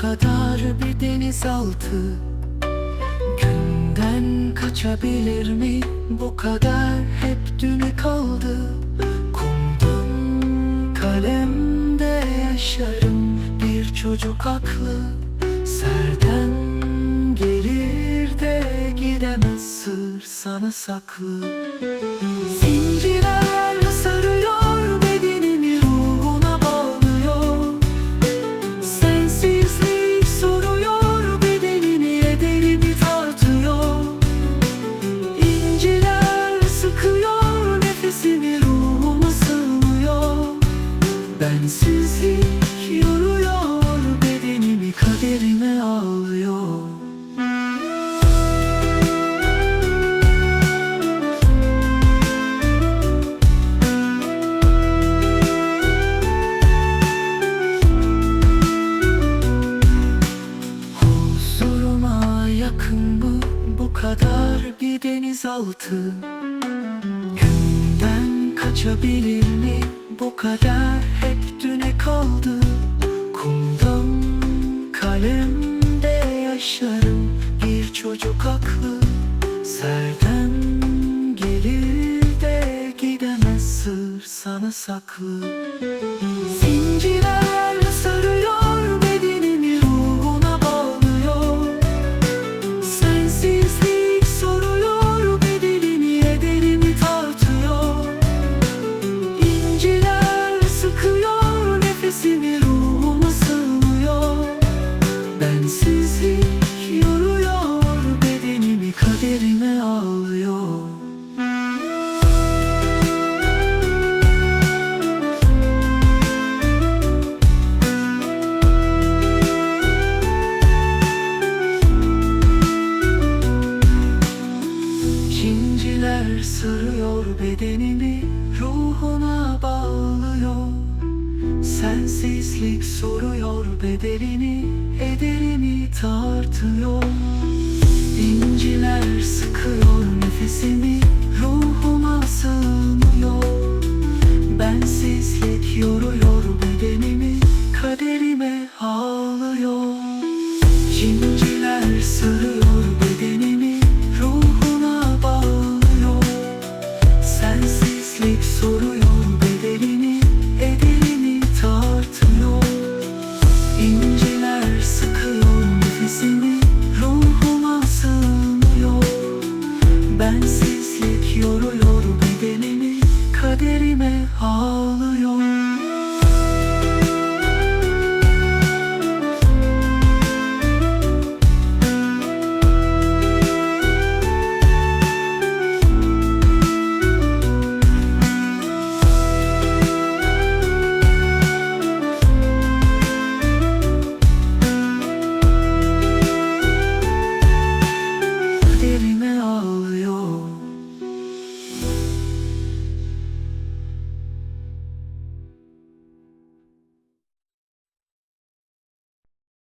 kadar bir denizaltı. Günden kaçabilir mi? Bu kadar hep düne kaldı. Kumdan kalemde yaşarım bir çocuk aklı. Serden gelir de gidemez sır sana saklı. Zincirler Bensizlik yoruyor bedenimi kaderime ağlıyor. Huzuruma yakın bu, bu kadar bir denizaltı. Günden kaçabilir mi? Bu kadar kaldı. Kumdan kalemde yaşarım. Bir çocuk aklı Serden gelir de gidemez. Sır sana saklı. Zincirler Zincirler sarıyor bedenimi Ruhuna bağlıyor. Sensizlik soruyor bedelini Ederimi tartıyor. İnciler